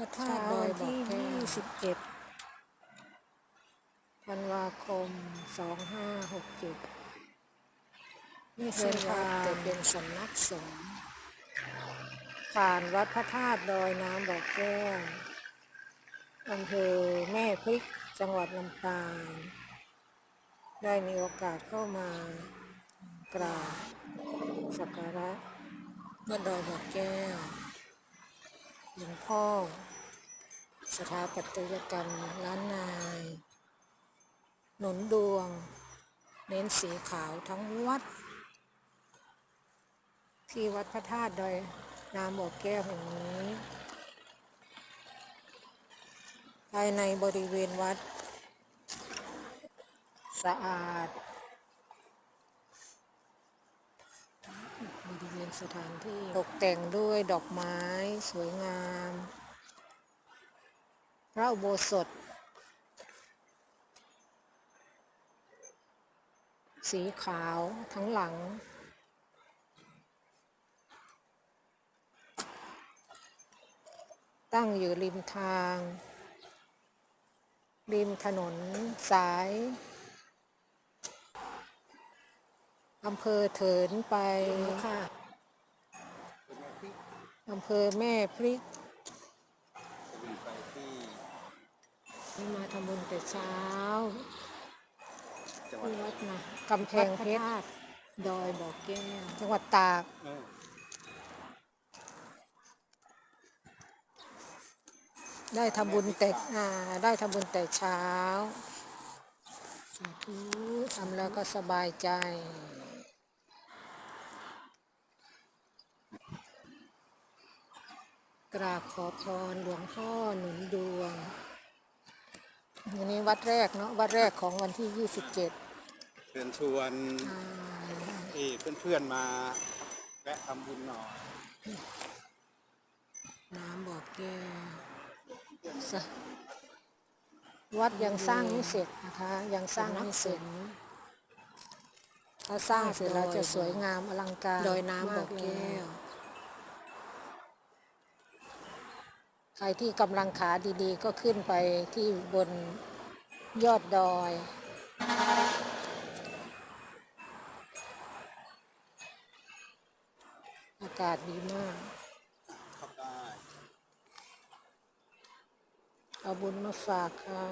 ระธาตุดอยบอกแก้ว27ธันวาคม 2567ไม่เดิใช่นวัทาดงแต่เป็นสำนักสงฆ์ผ่านวัดพระธาตุดอยน้ำบอกแก้วอำเภอแม่พริกจังหวัดลำปางได้มีโอกาสเข้ามากราบสักการะวัดดอยบอกแก้ว หลวงพ่อ สถาปัตยกรรมล้านนาย หนุนดวง เน้นสีขาวทั้งวัด ที่วัดพระธาตุดอยน้ำบอกแก้วแห่งนี้ ภายในบริเวณวัด สะอาด บริ เวณสถานที่ตกแต่งด้วยดอกไม้สวยงาม พระอุโบสถ สีขาวทั้งหลัง ตั้งอยู่ริมทาง ริมถนนสายอำเภอเถินไปค่ะ อำเภอแม่พริกนี่มาทำบุญแต่เช้าจังหวัดที่วัดนะกำแพงเพชรดอยบอกแก้วจังหวัดตากเออได้ทำบุญแต่อ่าได้ทำบุญแต่เช้าสาธุทำแล้วก็สบายใจ กราบขอพรหลวงพ่อหนุนดวงอันนี้วัดแรกเนาะวัดแรกของวันที่ 27เชิญชวนเอ้เพื่อนๆมาแวะทำบุญหน่อย น้ำบอกแก้วสะวัดยังสร้างไม่เสร็จนะคะ ยังสร้างไม่เสร็จ ถ้าสร้างเสร็จแล้วจะสวยงามอลังการดอยน้ำบอกมาแก้ว ใครที่กำลังขาดีๆ ก็ขึ้นไปที่บนยอดดอย อากาศดีมากเข้าได้เอาบุญมาฝากค่ะ